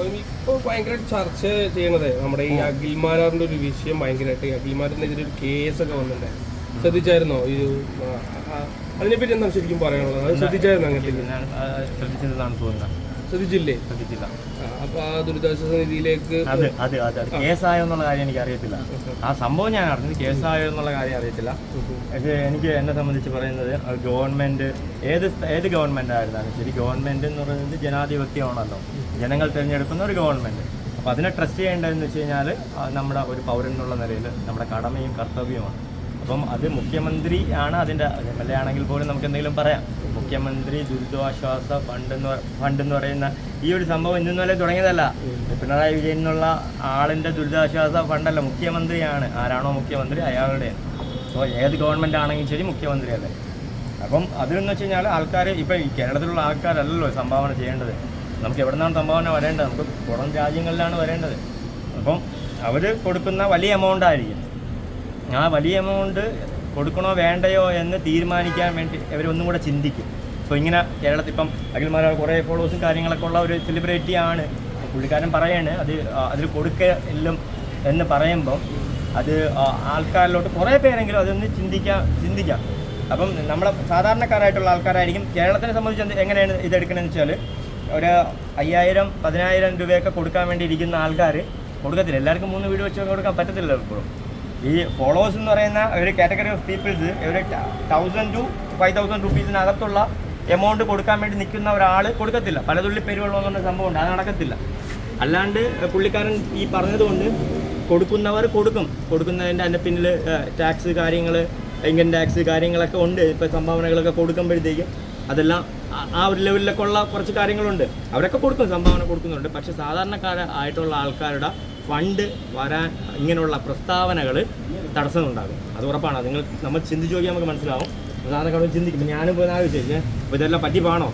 അപ്പൊ ഇപ്പൊ ഭയങ്കരമായിട്ട് ചർച്ച ചെയ്യണത് നമ്മുടെ ഈ അഖിൽമാരാറിന്റെ ഒരു വിഷയം ഭയങ്കരമായിട്ട്. അഖിൽമാരിനെതിരെ ഒരു കേസൊക്കെ വന്നിട്ടുണ്ടായിരുന്നു ശ്രദ്ധിച്ചായിരുന്നോ? ഈ അതിനെപ്പറ്റി എന്താണ് ശരിക്കും പറയാനുള്ളത്? അത് ശ്രദ്ധിച്ചായിരുന്നു അങ്ങനെ ശ്രദ്ധിച്ചതാണ് തോന്നുന്നത്. ശ്രദ്ധിച്ചില്ലേ ശ്രദ്ധിച്ചില്ല ആ, അപ്പൊ ആ ദുരിതാശ്വാസ നിധിയിലേക്ക് അത് അത് അത് അത് കേസായോ എന്നുള്ള കാര്യം എനിക്ക് അറിയത്തില്ല. ആ സംഭവം ഞാൻ അറിഞ്ഞു കേസായോ എന്നുള്ള കാര്യം അറിയത്തില്ല. പക്ഷേ എനിക്ക് എന്നെ സംബന്ധിച്ച് പറയുന്നത് ഗവൺമെന്റ് ഏത് ഏത് ഗവൺമെന്റ് ആയിരുന്നാലും ശരി ഗവൺമെന്റ് എന്ന് പറയുന്നത് ജനാധിപത്യമാണല്ലോ. ജനങ്ങൾ തിരഞ്ഞെടുക്കുന്ന ഒരു ഗവൺമെന്റ്. അപ്പോൾ അതിനെ ട്രസ്റ്റ് ചെയ്യേണ്ടതെന്ന് വെച്ച് കഴിഞ്ഞാൽ നമ്മുടെ ഒരു പൗരൻ എന്നുള്ള നിലയിൽ നമ്മുടെ കടമയും കർത്തവ്യവുമാണ്. അപ്പം അത് മുഖ്യമന്ത്രി ആണ് അതിന്റെ എം എൽ എ ആണെങ്കിൽ പോലും നമുക്ക് എന്തെങ്കിലും പറയാം. മുഖ്യമന്ത്രി ദുരിതാശ്വാസ ഫണ്ട് എന്ന് ഫണ്ട് എന്ന് പറയുന്ന ഈ ഒരു സംഭവം ഇന്നും വരെ തുടങ്ങിയതല്ല. പിണറായി വിജയൻ എന്നുള്ള ആളിന്റെ ദുരിതാശ്വാസ ഫണ്ടല്ല മുഖ്യമന്ത്രിയാണ് ആരാണോ മുഖ്യമന്ത്രി? അയാളുടെ. അപ്പോൾ ഏത് ഗവൺമെന്റ് ആണെങ്കിലും ശരി മുഖ്യമന്ത്രിയല്ലേ അപ്പം അതിലെന്ന് വെച്ച് കഴിഞ്ഞാൽ ആൾക്കാർ ഇപ്പം ഈ കേരളത്തിലുള്ള ആൾക്കാരല്ലല്ലോ സംഭാവന ചെയ്യേണ്ടത്. നമുക്ക് എവിടെ നിന്നാണ് സംഭാവന വരേണ്ടത്? നമുക്ക് പുറം രാജ്യങ്ങളിലാണ് വരേണ്ടത്. അപ്പം അവർ കൊടുക്കുന്ന വലിയ എമൗണ്ട് ആയിരിക്കും. ആ വലിയ എമൗണ്ട് കൊടുക്കണോ വേണ്ടയോ എന്ന് തീരുമാനിക്കാൻ വേണ്ടി ഇവരൊന്നും കൂടെ ചിന്തിക്കും. അപ്പോൾ ഇങ്ങനെ കേരളത്തിൽ ഇപ്പം അഖിൽമാര കുറേ ഫോളോവേഴ്സും കാര്യങ്ങളൊക്കെ ഉള്ള ഒരു സെലിബ്രിറ്റി ആണ്. പുള്ളിക്കാരൻ പറയാണ് അത് അതിൽ കൊടുക്കലും എന്ന് പറയുമ്പോൾ അത് ആൾക്കാരിലോട്ട് കുറേ പേരെങ്കിലും അതൊന്ന് ചിന്തിക്കാം ചിന്തിക്കാം. അപ്പം നമ്മളെ സാധാരണക്കാരായിട്ടുള്ള ആൾക്കാരായിരിക്കും. കേരളത്തിനെ സംബന്ധിച്ച് എങ്ങനെയാണ് ഇതെടുക്കണമെന്ന് വെച്ചാൽ ഒരു അയ്യായിരം പതിനായിരം രൂപയൊക്കെ കൊടുക്കാൻ വേണ്ടി ഇരിക്കുന്ന ആൾക്കാർ കൊടുക്കത്തില്ല. എല്ലാവർക്കും മൂന്ന് വീട് വെച്ച് കൊടുക്കാൻ പറ്റത്തില്ല ഇപ്പോഴും ഈ ഫോളോവേഴ്സ് എന്ന് പറയുന്ന ഒരു കാറ്റഗറി ഓഫ് പീപ്പിൾസ് ഒരു തൗസൻഡ് ടു ഫൈവ് തൗസൻഡ് റുപ്പീസിനകത്തുള്ള എമൗണ്ട് കൊടുക്കാൻ വേണ്ടി നിൽക്കുന്ന ഒരാൾ കൊടുക്കത്തില്ല. പലതുള്ളി പെരുവെള്ളം പറഞ്ഞ സംഭവമുണ്ട്. അത് നടക്കത്തില്ല. അല്ലാണ്ട് പുള്ളിക്കാരൻ ഈ പറഞ്ഞതുകൊണ്ട് കൊടുക്കുന്നവർ കൊടുക്കും. കൊടുക്കുന്നതിന്റെ അതിന്റെ പിന്നിൽ ടാക്സ് കാര്യങ്ങൾ ഇൻകം ടാക്സ് കാര്യങ്ങളൊക്കെ ഉണ്ട്. ഇപ്പോൾ സംഭാവനകളൊക്കെ കൊടുക്കുമ്പോഴത്തേക്കും അതെല്ലാം ആ ഒരു ലെവലിലൊക്കെ ഉള്ള കുറച്ച് കാര്യങ്ങളുണ്ട്. അവരൊക്കെ കൊടുക്കും സംഭാവന കൊടുക്കുന്നുണ്ട്. പക്ഷേ സാധാരണക്കാരായിട്ടുള്ള ആൾക്കാരുടെ ഫണ്ട് വരാൻ ഇങ്ങനെയുള്ള പ്രസ്താവനകൾ തടസ്സമുണ്ടാകും അത് ഉറപ്പാണ്. നിങ്ങൾ നമ്മൾ ചിന്തിച്ച് നോക്കിയാൽ നമുക്ക് മനസ്സിലാവും. സാധാരണക്കാർ ചിന്തിക്കും. ഞാനും പോയി ആലോചിച്ചേ അപ്പോൾ ഇതെല്ലാം പറ്റിപ്പാണോ?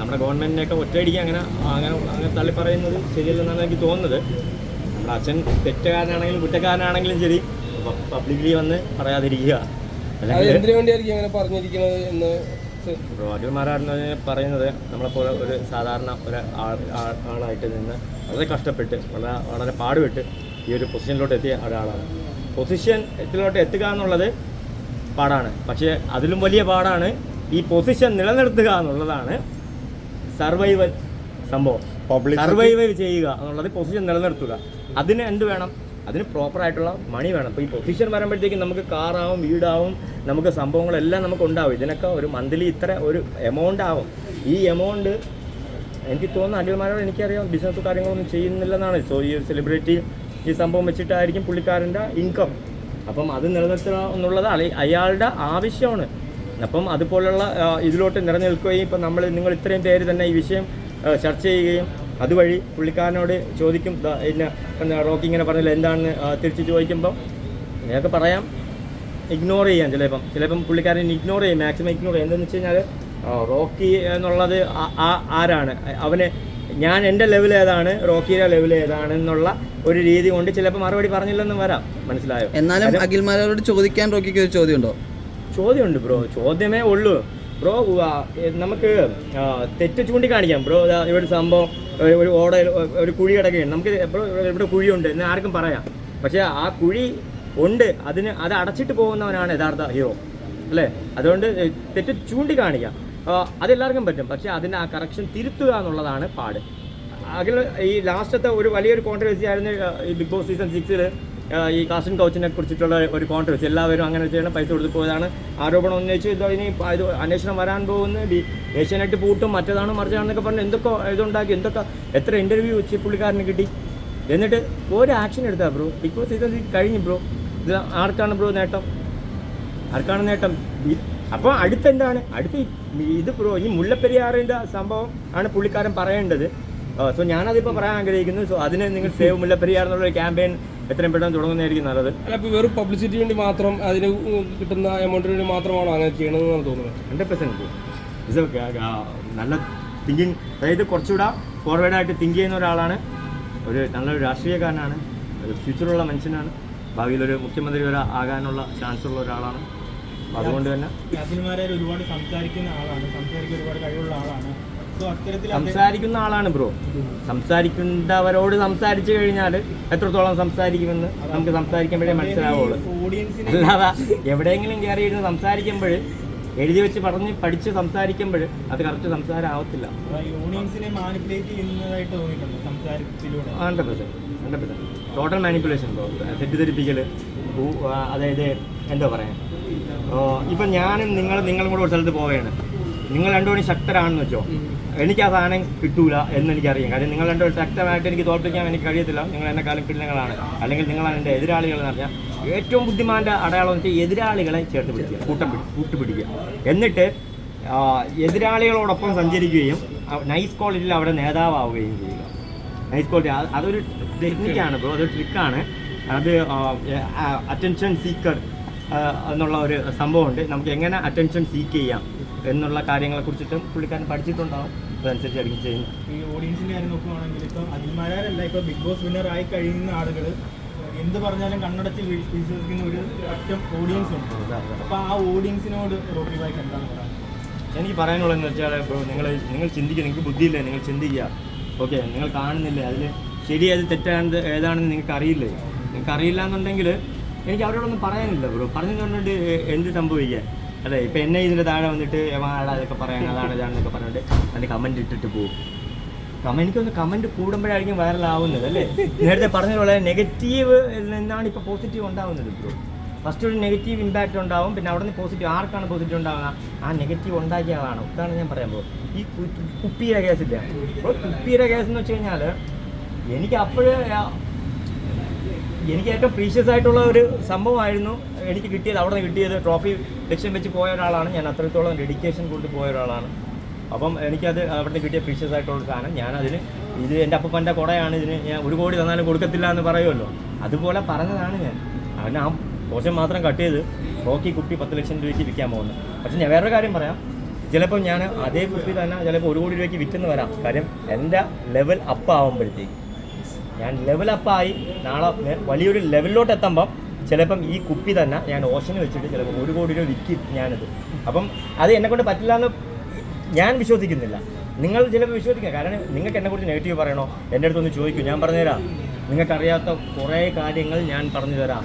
നമ്മുടെ ഗവൺമെന്റിനെയൊക്കെ ഒറ്റയടിക്ക് അങ്ങനെ അങ്ങനെ അങ്ങനെ തള്ളി പറയുന്നത് ശരിയല്ലെന്നാണ് എനിക്ക് തോന്നുന്നത്. നമ്മുടെ അച്ഛൻ തെറ്റുകാരനാണെങ്കിലും കുറ്റക്കാരനാണെങ്കിലും ശരി പബ്ലിക്കലി വന്ന് പറയാതിരിക്കുക. അല്ലെങ്കിൽ എന്തിനു വേണ്ടിയായിരിക്കും അങ്ങനെ പറഞ്ഞിരിക്കുന്നത് എന്ന് റോഡിൽമാരാണെന്ന് നമ്മളെ നമ്മളെപ്പോലെ ഒരു സാധാരണ ഒരു ആളായിട്ട് നിന്ന് വളരെ കഷ്ടപ്പെട്ട് വളരെ വളരെ പാടുപെട്ട് ഈ ഒരു പൊസിഷനിലോട്ട് എത്തിയ ഒരാളാണ്. പൊസിഷൻ ഇതിലോട്ട് എത്തുക എന്നുള്ളത് പാടാണ്. പക്ഷേ അതിലും വലിയ പാടാണ് ഈ പൊസിഷൻ നിലനിർത്തുക എന്നുള്ളതാണ് സർവൈവൽ സംഭവം. സർവൈവ് ചെയ്യുക എന്നുള്ളത് പൊസിഷൻ നിലനിർത്തുക. അതിന് എന്ത് വേണം? അതിന് പ്രോപ്പറായിട്ടുള്ള മണി വേണം. അപ്പോൾ ഈ പൊസിഷൻ വരുമ്പോഴത്തേക്കും നമുക്ക് കാറാവും വീടാവും നമുക്ക് സംഭവങ്ങളെല്ലാം നമുക്ക് ഉണ്ടാവും. ഇതിനൊക്കെ ഒരു മന്ത്ലി ഇത്ര ഒരു എമൗണ്ട് ആവും. ഈ എമൗണ്ട് എനിക്ക് തോന്നുന്നു അഖിൽമാരോട് എനിക്കറിയാം ബിസിനസ് കാര്യങ്ങളൊന്നും ചെയ്യുന്നില്ലെന്നാണ്. സോ ഈ സെലിബ്രിറ്റി ഈ സംഭവം വെച്ചിട്ടായിരിക്കും പുള്ളിക്കാരന്റെ ഇൻകം അപ്പം അത് നിലനിർത്തുക എന്നുള്ളത് അയാളുടെ ആവശ്യമാണ്. അപ്പം അതുപോലുള്ള ഇതിലോട്ട് നിലനിൽക്കുകയും ഇപ്പം നമ്മൾ നിങ്ങൾ ഇത്രയും പേര് തന്നെ ഈ വിഷയം ചർച്ച ചെയ്യുകയും അതുവഴി പുള്ളിക്കാരനോട് ചോദിക്കും എന്താ റോക്കി ഇങ്ങനെ പറഞ്ഞില്ല എന്താണെന്ന് തിരിച്ച് ചോദിക്കുമ്പോൾ ഇങ്ങനെയൊക്കെ പറയാം ഇഗ്നോർ ചെയ്യാം ചിലപ്പം. ചിലപ്പം പുള്ളിക്കാരൻ ഇഗ്നോർ ചെയ്യും മാക്സിമം ഇഗ്നോർ ചെയ്യും. എന്താണെന്ന് വെച്ച് കഴിഞ്ഞാൽ റോക്കി എന്നുള്ളത് ആ- ആരാണ്? അവന് ഞാൻ എന്റെ ലെവൽ ഏതാണ് റോക്കിയുടെ ലെവൽ ഏതാണ് എന്നുള്ള ഒരു രീതി കൊണ്ട് ചിലപ്പോൾ മറുപടി പറഞ്ഞില്ലെന്നും വരാം. മനസ്സിലായോ? എന്നാലും അഖിൽമാരോട് ചോദിക്കാൻ റോക്കിക്ക് ഒരു ചോദ്യമുണ്ടോ? ചോദ്യമുണ്ട് ബ്രോ. ചോദ്യമേ ഉള്ളൂ. ബ്രോ നമുക്ക് തെറ്റ് ചൂണ്ടിക്കാണിക്കാം. ബ്രോ ഇവിടെ സംഭവം ഒരു- ഓട ഒരു കുഴി കിടക്കുകയാണ്. നമുക്ക് ഇവിടെ- കുഴിയുണ്ട് എന്ന് ആർക്കും പറയാം. പക്ഷേ ആ കുഴി ഉണ്ട്. അതിന് അത് അടച്ചിട്ട് പോകുന്നവനാണ് യഥാർത്ഥ ഹീറോ അല്ലേ? അതുകൊണ്ട് തെറ്റ് ചൂണ്ടിക്കാണിക്കാം. അതെല്ലാവർക്കും പറ്റും. പക്ഷേ അതിന്റെ ആ കറക്ഷൻ തിരുത്തുക എന്നുള്ളതാണ് പാട്. അതിൽ ഈ ലാസ്റ്റത്തെ ഒരു വലിയൊരു കോൺട്രവേഴ്സി ആയിരുന്നു ഈ ബിഗ് ബോസ് സീസൺ സിക്സിൽ ഈ കാസ്റ്റിൻ കൗച്ചിനെ കുറിച്ചിട്ടുള്ള ഒരു കോൺട്രവേഴ്സി എല്ലാവരും അങ്ങനെ ചെയ്യണം പൈസ കൊടുത്ത് പോയതാണ്. ആരോപണം ഉന്നയിച്ച്. ഇതോ ഇനി ഇത് അന്വേഷണം വരാൻ പോകുന്ന. ബി ഏഷ്യാനെറ്റ് പൂട്ടും മറ്റേതാണ് മറിച്ചാണെന്നൊക്കെ പറഞ്ഞ് എന്തൊക്കെ ഇതുണ്ടാക്കി? എന്തൊക്കെ എത്ര ഇന്റർവ്യൂ വെച്ച് പുള്ളിക്കാരന് കിട്ടി? എന്നിട്ട് ഒരു ആക്ഷൻ എടുത്താൽ ബ്രോ ബിഗ് ബോസ് സീസൺ കഴിഞ്ഞു ബ്രോ ഇത് ആർക്കാണ് ബ്രോ നേട്ടം? ആർക്കാണ് നേട്ടം? അപ്പോൾ അടുത്ത എന്താണ്? അടുത്ത ഇത് ബ്രോ ഈ മുല്ലപ്പെരിയാറിന്റെ സംഭവം ആണ് പുള്ളിക്കാരൻ പറയേണ്ടത്. സോ ഞാനതിപ്പോൾ പറയാൻ ആഗ്രഹിക്കുന്നു. സോ അതിന് നിങ്ങൾ സേവ് മുല്ലപ്പെരിയാർ എന്നുള്ള ഒരു ക്യാമ്പയിൻ എത്രയും പെട്ടെന്ന് തുടങ്ങുന്നതായിരിക്കും നല്ലത്. അല്ല ഇപ്പോൾ വെറും പബ്ലിസിറ്റി വേണ്ടി മാത്രം അതിന് കിട്ടുന്ന എമൗണ്ടിന് വേണ്ടി മാത്രമാണോ അങ്ങനെ ചെയ്യണമെന്നാണ് തോന്നുന്നത്? ഹൺഡ്രഡ് പെർസെന്റ് ഇത് നല്ല തിങ്കിങ് അതായത് കുറച്ചുകൂടെ ഫോർവേഡായിട്ട് തിങ്ക് ചെയ്യുന്ന ഒരാളാണ്. ഒരു നല്ലൊരു രാഷ്ട്രീയക്കാരനാണ്. ഒരു ഫ്യൂച്ചറുള്ള മനുഷ്യനാണ്. ഭാവിയിൽ ഒരു മുഖ്യമന്ത്രി വരെ ആകാനുള്ള ചാൻസ് ഉള്ള ഒരാളാണ്. അതുകൊണ്ട് തന്നെ ഒരുപാട് സംസാരിക്കുന്ന ആളാണ്. സംസാരിക്കാൻ ഒരുപാട് കഴിവുള്ള ആളാണ്. സംസാരിക്കുന്ന ആളാണ് ബ്രോ. സംസാരിക്കുന്നവരോട് സംസാരിച്ചു കഴിഞ്ഞാൽ എത്രത്തോളം സംസാരിക്കുമെന്ന് നമുക്ക് സംസാരിക്കുമ്പോഴേ മനസ്സിലാവുള്ളൂ. അല്ലാതെ എവിടെയെങ്കിലും കയറിയിരുന്ന് സംസാരിക്കുമ്പോൾ എഴുതി വെച്ച് പറഞ്ഞ് പഠിച്ച് സംസാരിക്കുമ്പോൾ അത് കറക്റ്റ് സംസാരം ആവത്തില്ല ഹൺഡ്രഡ് ഹൺഡ്രഡ് ടോട്ടൽ മാനിപ്പുലേഷൻ തെറ്റിദ്ധരിപ്പിക്കൽ അതായത് എന്താ പറയാ? ഇപ്പം ഞാനും നിങ്ങൾ നിങ്ങളും കൂടെ ഒരു സ്ഥലത്ത് പോവുകയാണ്. നിങ്ങൾ രണ്ടുപേരും ശക്തരാണെന്ന് വെച്ചോ? എനിക്ക് ആ സാധനം കിട്ടൂല എന്ന് എനിക്കറിയാം. കാര്യം നിങ്ങൾ രണ്ടുപേരും ശക്തമായിട്ട് എനിക്ക് തോൽപ്പിക്കാൻ എനിക്ക് കഴിയത്തില്ല. നിങ്ങൾ എന്നെ കാലം പിള്ളങ്ങളാണ് അല്ലെങ്കിൽ നിങ്ങളാണ് എന്റെ എതിരാളികൾ എന്ന് പറഞ്ഞാൽ ഏറ്റവും ബുദ്ധിമാന്റെ അടയാളം എന്ന് വെച്ചാൽ എതിരാളികളെ ചേർത്ത് പിടിക്കുക കൂട്ടം പിടി കൂട്ടുപിടിക്കുക എന്നിട്ട് എതിരാളികളോടൊപ്പം സഞ്ചരിക്കുകയും നൈസ് ക്വാളിറ്റിയിൽ അവിടെ നേതാവുകയും ചെയ്യുക. നൈസ് ക്വാളിറ്റി അതൊരു ടെക്നിക്കാണ് ബ്രോ. അതൊരു ട്രിക്കാണ് അത് അറ്റൻഷൻ സീക്കർ എന്നുള്ള ഒരു സംഭവമുണ്ട്. നമുക്ക് എങ്ങനെ അറ്റൻഷൻ സീക്ക് ചെയ്യാം? എന്നുള്ള കാര്യങ്ങളെ കുറിച്ചിട്ടും പുള്ളിക്കാരൻ പഠിച്ചിട്ടുണ്ടാവും. അതനുസരിച്ചായിരിക്കും ചെയ്യുന്നത്. ഈ ഓഡിയൻസിന്റെ കാര്യം നോക്കുകയാണെങ്കിൽ ഇപ്പം അതിന്മാരല്ല ഇപ്പൊ ബിഗ് ബോസ് വിന്നർ ആയി കഴിയുന്ന ആളുകൾ എന്ത് പറഞ്ഞാലും കണ്ണടച്ച് വിശ്വസിക്കുന്ന ഒരു അറ്റം ഓഡിയൻസ് ഉണ്ട്. അപ്പോൾ ആ ഓഡിയൻസിനോട് റോബി ബായ്ക്ക് എന്താണ് പറയുക എനിക്ക് പറയാനുള്ളതെന്ന് വെച്ചാൽ ഇപ്പോൾ നിങ്ങൾ നിങ്ങൾ ചിന്തിക്കുക നിങ്ങൾക്ക് ബുദ്ധിയില്ല? നിങ്ങൾ ചിന്തിക്കുക ഓക്കെ നിങ്ങൾ കാണുന്നില്ലേ? അതിൽ ശരി അത് തെറ്റാണെന്ന് ഏതാണെന്ന് നിങ്ങൾക്ക് അറിയില്ലേ? നിങ്ങൾക്ക് അറിയില്ല എന്നുണ്ടെങ്കിൽ എനിക്ക് അവരോടൊന്നും പറയാനില്ല ബ്രോ. പറഞ്ഞു പറഞ്ഞിട്ട് എന്ത് സംഭവിക്കാൻ? അല്ലേ ഇപ്പം എന്നെ ഇതിന്റെ താഴെ വന്നിട്ട് അതൊക്കെ പറയാൻ അതാണ് ഇതാണെന്നൊക്കെ പറഞ്ഞിട്ട് അതിന്റെ കമന്റ് ഇട്ടിട്ട് പോകും എനിക്കൊന്ന് കമന്റ് കൂടുമ്പോഴായിരിക്കും വൈറലാവുന്നത് അല്ലേ? നേരത്തെ പറഞ്ഞ പോലെ നെഗറ്റീവ് നിന്നാണ് ഇപ്പൊ പോസിറ്റീവ് ഉണ്ടാവുന്നത് ബ്രോ ഫസ്റ്റ് ഒരു നെഗറ്റീവ് ഇമ്പാക്റ്റ് ഉണ്ടാവും പിന്നെ അവിടെ നിന്ന് പോസിറ്റീവ് ആർക്കാണ് പോസിറ്റീവ് ഉണ്ടാവുക? ആ നെഗറ്റീവ് ഉണ്ടാക്കിയതാണ് ഇതാണ് ഞാൻ പറയാൻ പോകും ഈ കുപ്പിയുടെ കേസില്ല കുപ്പിയുടെ കേസ് എന്ന് വെച്ച് കഴിഞ്ഞാൽ എനിക്ക് അപ്പോഴേ എനിക്ക് ഏറ്റവും പ്രീഷ്യസ് ആയിട്ടുള്ള ഒരു സംഭവമായിരുന്നു എനിക്ക് കിട്ടിയത് അവിടെ നിന്ന് കിട്ടിയത് ട്രോഫി ലക്ഷ്യം വെച്ച് പോയ ഒരാളാണ്. ഞാൻ അത്രത്തോളം ഡെഡിക്കേഷൻ കൊണ്ട് പോയ ഒരാളാണ്. അപ്പം എനിക്കത് അവിടെ നിന്ന് കിട്ടിയ പ്രീഷ്യസ് ആയിട്ടുള്ള സാധനം സാധനം. ഞാനതിന് ഇത് എന്റെ അപ്പന്റെ കുടയാണ്. ഇതിന് ഞാൻ ഒരു കോടി തന്നാലും കൊടുക്കത്തില്ല എന്ന് പറയുമല്ലോ. അതുപോലെ പറഞ്ഞതാണ് ഞാൻ. അവന് ആ പോഷൻ മാത്രം കട്ട് ചെയ്ത് റോക്കി കുട്ടി പത്ത് ലക്ഷം രൂപയ്ക്ക് വിൽക്കാൻ പോകുന്നത് പക്ഷെ ഞാൻ വേറൊരു കാര്യം പറയാം. ചിലപ്പോൾ ഞാൻ അതേ കുട്ടി തന്നെ ചിലപ്പോൾ ഒരു കോടി രൂപയ്ക്ക് വിറ്റെന്ന് വരാം. കാര്യം എന്റെ ലെവൽ അപ്പ് ആവുമ്പോഴത്തേക്ക്. ഞാൻ ലെവലപ്പായി നാളെ വലിയൊരു ലെവലിലോട്ട് എത്തുമ്പം ചിലപ്പം ഈ കുപ്പി തന്നെ ഞാൻ ഓഷന് വെച്ചിട്ട് ചിലപ്പോൾ ഒരു കോടി രൂപ വിൽക്കും ഞാനത്. അപ്പം അത് എന്നെക്കൊണ്ട് പറ്റില്ല എന്ന് ഞാൻ വിശ്വസിക്കുന്നില്ല. നിങ്ങൾ ചിലപ്പോൾ വിശ്വസിക്കുക. കാരണം നിങ്ങൾക്ക് എന്നെക്കുറിച്ച് നെഗറ്റീവ് പറയണോ? എന്റെ അടുത്തൊന്ന് ചോദിക്കൂ. ഞാൻ പറഞ്ഞുതരാം. നിങ്ങൾക്കറിയാത്ത കുറേ കാര്യങ്ങൾ ഞാൻ പറഞ്ഞു തരാം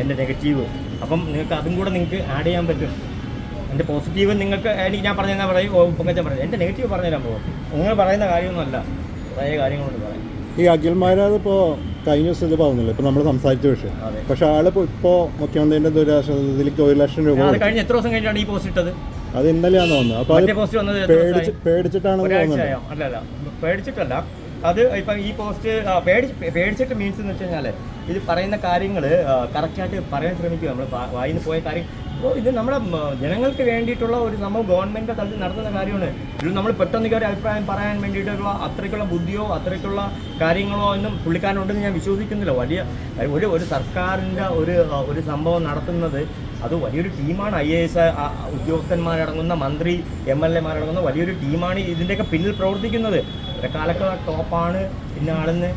എന്റെ നെഗറ്റീവ് അപ്പം നിങ്ങൾക്ക് അതും കൂടെ നിങ്ങൾക്ക് ആഡ് ചെയ്യാൻ പറ്റും. എന്റെ പോസിറ്റീവ് നിങ്ങൾക്ക് എനിക്ക് ഞാൻ പറഞ്ഞു തന്നാൽ പറയും. ഓ പൊങ്ങച്ചൻ പറഞ്ഞു എന്റെ നെഗറ്റീവ് പറഞ്ഞു തരാൻ പോകും നിങ്ങൾ പറയുന്ന കാര്യമൊന്നുമല്ല. കുറേ കാര്യങ്ങളുണ്ട് പറയാം. ഈ അഖിൽമാരാത് ഇപ്പോ കഴിഞ്ഞ ദിവസം ഇത് പറഞ്ഞില്ല? ഇപ്പൊ നമ്മൾ സംസാരിച്ച വിഷയം. പക്ഷെ ആൾ ഇപ്പൊ മുഖ്യമന്ത്രിന്റെ ദുരിതാശ്വാസത്തിലേക്ക് ഒരു ലക്ഷം രൂപ കഴിഞ്ഞ എത്ര ദിവസം കഴിഞ്ഞാണ് ഈ പോസ്റ്റ് ഇട്ടത്? അത് ഇന്നലെയാന്ന് തോന്നുന്നത് അപ്പൊ പോസ്റ്റ് വന്നത് എത്ര പേടിച്ച് ദിവസമായി? പേടിച്ചിട്ടാണെന്ന് അല്ല പേടിച്ചിട്ടല്ല. അത് ഇപ്പം ഈ പോസ്റ്റ് പേടിച്ച് പേടിച്ചിട്ട് മീൻസ് എന്ന് വെച്ച് കഴിഞ്ഞാൽ ഇത് പറയുന്ന കാര്യങ്ങൾ കറക്റ്റായിട്ട് പറയാൻ ശ്രമിക്കുക. നമ്മൾ വായിന്ന് പോയ കാര്യം. അപ്പോൾ ഇത് നമ്മുടെ ജനങ്ങൾക്ക് വേണ്ടിയിട്ടുള്ള ഒരു നമ്മൾ ഗവൺമെന്റ് തലത്തിൽ നടത്തുന്ന കാര്യമാണ്. ഇത് നമ്മൾ പെട്ടെന്ന് കയറി അഭിപ്രായം പറയാൻ വേണ്ടിയിട്ടുള്ള അത്രയ്ക്കുള്ള ബുദ്ധിയോ അത്രയ്ക്കുള്ള കാര്യങ്ങളോ ഒന്നും പുള്ളിക്കാരനുണ്ടെന്ന് ഞാൻ വിശ്വസിക്കുന്നില്ല. വലിയ ഒരു ഒരു സർക്കാരിന്റെ ഒരു ഒരു സംഭവം നടത്തുന്നത് അത് വലിയൊരു ടീമാണ്. ഐ എ എസ് ഉദ്യോഗസ്ഥന്മാരടങ്ങുന്ന മന്ത്രി എം എൽ എമാരടങ്ങുന്ന വലിയൊരു ടീമാണ് ഇതിന്റെയൊക്കെ പിന്നിൽ പ്രവർത്തിക്കുന്നത്. ഇവരെക്കാലൊക്കെ ടോപ്പാണ് പിന്നെ ആളെന്ന്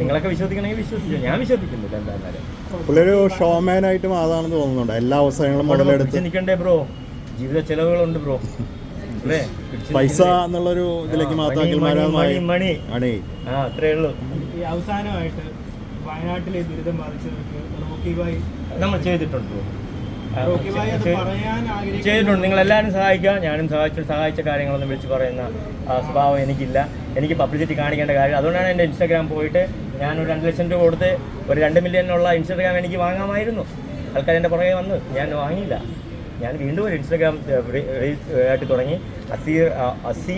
നിങ്ങളൊക്കെ വിശ്വസിക്കണമെങ്കിൽ വിശ്വസിച്ചു? ഞാൻ വിശ്വസിക്കുന്നില്ല എന്തായാലും പുള്ളിയൊരു ഷോമാൻ ആയിട്ട് അതാണെന്ന് തോന്നുന്നുണ്ട്. എല്ലാ അവസരങ്ങളും മുതലെടുത്ത് നിൽക്കണ്ടേ ബ്രോ? ജീവിത ചെലവുകളുണ്ട് ബ്രോ. പൈസ എന്നുള്ളൊരു ഇതിലേക്ക് മാത്രം മണി, മണി, ആ അത്രേ ഉള്ളൂ. ഈ അവസാനമായിട്ട് വയനാട്ടിലെ ദുരിതം ബാധിച്ചവർക്ക് നമ്മൾ ചെയ്തിട്ടുണ്ട് ചെയ്തിട്ടുണ്ട്. നിങ്ങളെല്ലാവരും സഹായിക്കുക. ഞാനും സഹായിച്ചു. സഹായിച്ച കാര്യങ്ങളൊന്നും വിളിച്ച് പറയുന്ന സ്വഭാവം എനിക്കില്ല. എനിക്ക് പബ്ലിസിറ്റി കാണിക്കേണ്ട കാര്യം. അതുകൊണ്ടാണ് എന്റെ ഇൻസ്റ്റാഗ്രാം പോയിട്ട് ഞാൻ ഒരു രണ്ട് ലക്ഷം രൂപ കൊടുത്ത് ഒരു രണ്ട് മില്യണിനുള്ള ഇൻസ്റ്റാഗ്രാം എനിക്ക് വാങ്ങാമായിരുന്നു. ആൾക്കാർ എന്റെ പുറകെ വന്നു. ഞാൻ വാങ്ങിയില്ല. ഞാൻ വീണ്ടും ഒരു ഇൻസ്റ്റാഗ്രാം ആയിട്ട് തുടങ്ങി. അസീർ ആ, അസി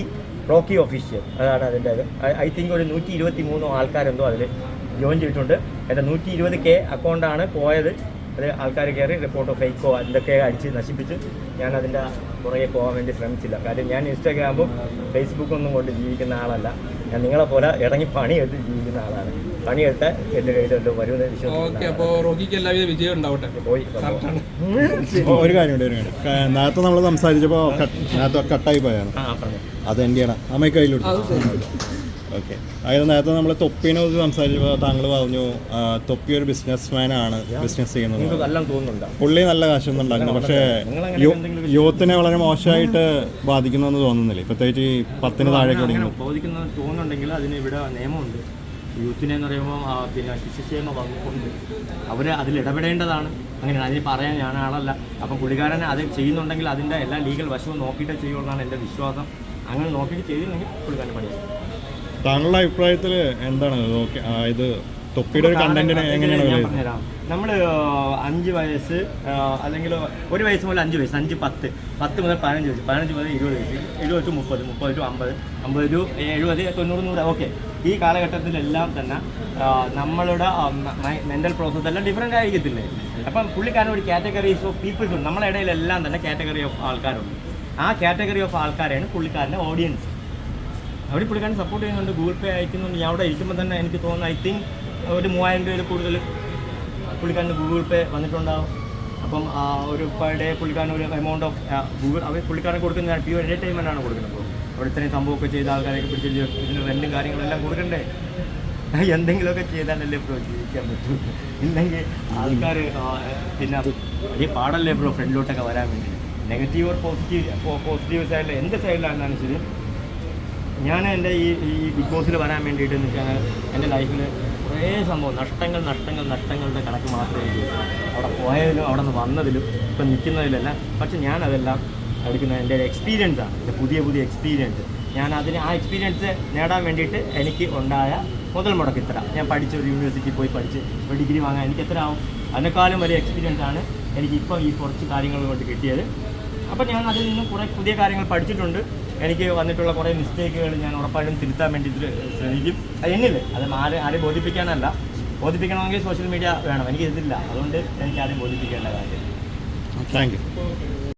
റോക്കി ഒഫീഷ്യൽ അതാണ് അതിന്റെ ഇത് ഐ തിങ്ക് ഒരു നൂറ്റി ഇരുപത്തി മൂന്നോ ആൾക്കാരെന്തോ അതിൽ ജോയിൻ ചെയ്തിട്ടുണ്ട്. എന്റെ നൂറ്റി ഇരുപത് കെ അക്കൗണ്ടാണ് പോയത്. അത് ആൾക്കാർ കയറി റിപ്പോർട്ടോ ഫേക്കോ എന്തൊക്കെ അടിച്ച് നശിപ്പിച്ച് ഞാൻ അതിന്റെ പുറകെ പോകാൻ വേണ്ടി ശ്രമിച്ചില്ല. കാര്യം ഞാൻ ഇൻസ്റ്റാഗ്രാമും ഫേസ്ബുക്കും ഒന്നും കൊണ്ട് ജീവിക്കുന്ന ആളല്ല. ഞാൻ നിങ്ങളെ പോലെ ഇറങ്ങി പണിയെടുത്ത് ജീവിക്കുന്ന ആളാണ്. പണിയെടുത്ത് എന്റെ കയ്യിലല്ലോ വരുമെന്ന് ഓ, ഒരു കാര്യമുണ്ട് ഒരു കാര്യം നേരത്തെ നമ്മൾ സംസാരിച്ചപ്പോൾ കട്ട്- നേരത്തെ കട്ടായി പോയാണ് അത് എന്റെയാണ്. അമ്മയ്ക്ക് കയ്യിലോട്ട്. ഓക്കെ അതായത് നേരത്തെ നമ്മൾ തൊപ്പിനെ കുറിച്ച് സംസാരിച്ചപ്പോൾ താങ്കൾ പറഞ്ഞു തൊപ്പി ഒരു ബിസിനസ് മാൻ ആണ് ബിസിനസ് ചെയ്യുന്നത് പുള്ളി നല്ല കാശൊന്നും ഉണ്ടാക്കുന്നു പക്ഷേ യൂത്തിനെ വളരെ മോശമായിട്ട് ബാധിക്കുന്നെന്ന് തോന്നുന്നില്ല. പ്രത്യേകിച്ച് ഈ പത്തിന് താഴെ തുടങ്ങി തോന്നുന്നുണ്ടെങ്കിൽ അതിന് ഇവിടെ നിയമമുണ്ട്. യൂത്തിനെ എന്ന് പറയുമ്പോൾ പിന്നെ ശിശുക്ഷേമ വകുപ്പുണ്ട്. അവർ അതിൽ ഇടപെടേണ്ടതാണ്. അങ്ങനെ അതിന് പറയാൻ ഞാൻ ആളല്ല. അപ്പം പുള്ളിക്കാരൻ അത് ചെയ്യുന്നുണ്ടെങ്കിൽ അതിന്റെ എല്ലാ ലീഗൽ വശവും നോക്കിയിട്ടേ ചെയ്യുമെന്നാണ് എന്റെ വിശ്വാസം. അങ്ങനെ നോക്കിയിട്ട് ചെയ്തില്ലെങ്കിൽ പുള്ളിക്കാരൻ പണിയാണ് താങ്കളുടെ അഭിപ്രായത്തിൽ എന്താണ്? ഇത് തൊപ്പിയുടെ ഒരു കണ്ടന്റിന് എങ്ങനെയാണ് നമ്മൾ അഞ്ച് വയസ്സ് അല്ലെങ്കിൽ ഒരു വയസ്സ് മുതൽ അഞ്ച് വയസ്സ് അഞ്ച് പത്ത് പത്ത് മുതൽ പതിനഞ്ച് വയസ്സ് പതിനഞ്ച് മുതൽ ഇരുപത് വയസ്സ് എഴുപത് ടു മുപ്പത് മുപ്പത് ടു അമ്പത് അമ്പത് ടു എഴുപത് തൊണ്ണൂറ് നൂറ് ഓക്കെ. ഈ കാലഘട്ടത്തിലെല്ലാം തന്നെ നമ്മളുടെ മെന്റൽ പ്രോസസ്സ് എല്ലാം ഡിഫറെന്റ് ആയിരിക്കത്തില്ലേ? അപ്പം പുള്ളിക്കാരൻ ഒരു കാറ്റഗറീസ് ഓഫ് പീപ്പിൾസ് ഉണ്ട്. നമ്മുടെ ഇടയിലെല്ലാം തന്നെ കാറ്റഗറി ഓഫ് ആൾക്കാരുണ്ട്. ആ കാറ്റഗറി ഓഫ് ആൾക്കാരാണ് പുള്ളിക്കാരന്റെ ഓഡിയൻസ് അവർ പുള്ളിക്കാരൻ സപ്പോർട്ട് ചെയ്യുന്നുണ്ട് ഗൂഗിൾ പേ അയക്കുന്നുണ്ട്. ഞാൻ അവിടെ ഇരിക്കുമ്പോൾ തന്നെ എനിക്ക് തോന്നുന്നു ഐ തിങ്ക് ഒരു മൂവായിരം രൂപയിൽ കൂടുതൽ പുള്ളിക്കാരന് ഗൂഗിൾ പേ വന്നിട്ടുണ്ടാവും. അപ്പം ഒരു പെർ ഡേ പുള്ളിക്കാരൻ ഒരു എമൗണ്ട് ഓഫ് ഗൂഗിൾ അവർ പുള്ളിക്കാരൻ കൊടുക്കുന്ന പ്യൂർ എന്റർടൈൻമെന്റ് ആണ് കൊടുക്കുന്നത് അപ്പോൾ അവിടെ ഇത്രയും സംഭവമൊക്കെ ചെയ്ത ആൾക്കാരെയൊക്കെ പിടിച്ച് ഇതിന് റെന്റും കാര്യങ്ങളെല്ലാം കൊടുക്കണ്ടേ? എന്തെങ്കിലുമൊക്കെ ചെയ്താലല്ലേ ബ്രോ ജീവിക്കാൻ പറ്റൂ. ഇല്ലെങ്കിൽ ആൾക്കാർ പിന്നെ വലിയ പാടല്ലേ ബ്രോ ഫ്രണ്ടിലോട്ടൊക്കെ വരാൻ വേണ്ടി. നെഗറ്റീവ് ഓർ പോസിറ്റീവ് പോസിറ്റീവ് സൈഡിൽ എന്ത് സൈഡിലാണെന്നാണ് ശരി ഞാൻ എന്റെ ഈ ഈ ബിഗ് ബോസിൽ വരാൻ വേണ്ടിയിട്ട് നിൽക്കാൻ എന്റെ ലൈഫിൽ കുറേ സംഭവം. നഷ്ടങ്ങൾ നഷ്ടങ്ങൾ നഷ്ടങ്ങളുടെ കണക്ക് മാത്രമേ അവിടെ പോയതിലും അവിടെ നിന്ന് വന്നതിലും ഇപ്പം നിൽക്കുന്നതിലെല്ലാം. പക്ഷെ ഞാനതെല്ലാം എടുക്കുന്ന എന്റെ ഒരു എക്സ്പീരിയൻസാണ് എന്റെ പുതിയ പുതിയ എക്സ്പീരിയൻസ് ഞാൻ അതിന് ആ എക്സ്പീരിയൻസ് നേടാൻ വേണ്ടിയിട്ട് എനിക്ക് ഉണ്ടായ മുതൽ മുടക്ക് ഇത്ര. ഞാൻ പഠിച്ച ഒരു യൂണിവേഴ്സിറ്റി പോയി പഠിച്ച് ഒരു ഡിഗ്രി വാങ്ങാൻ എനിക്ക് എത്ര ആവും? അതിനേക്കാളും വലിയ എക്സ്പീരിയൻസ് ആണ് എനിക്ക് എനിക്കിപ്പം ഈ കുറച്ച് കാര്യങ്ങൾ കൊണ്ട് കിട്ടിയത്. അപ്പോൾ ഞാൻ അതിൽ നിന്നും കുറേ പുതിയ കാര്യങ്ങൾ പഠിച്ചിട്ടുണ്ട്. എനിക്ക് വന്നിട്ടുള്ള കുറേ മിസ്റ്റേക്കുകൾ ഞാൻ ഉറപ്പായിട്ടും തിരുത്താൻ വേണ്ടി ശ്രമിക്കും. എന്നില്ല അത് ആരെ ആരെ ബോധിപ്പിക്കാനല്ല. ബോധിപ്പിക്കണമെങ്കിൽ സോഷ്യൽ മീഡിയ വേണം. എനിക്ക് ഇതില്ല. അതുകൊണ്ട് എനിക്ക് ആരെയും ബോധിപ്പിക്കേണ്ട കാര്യം താങ്ക് യു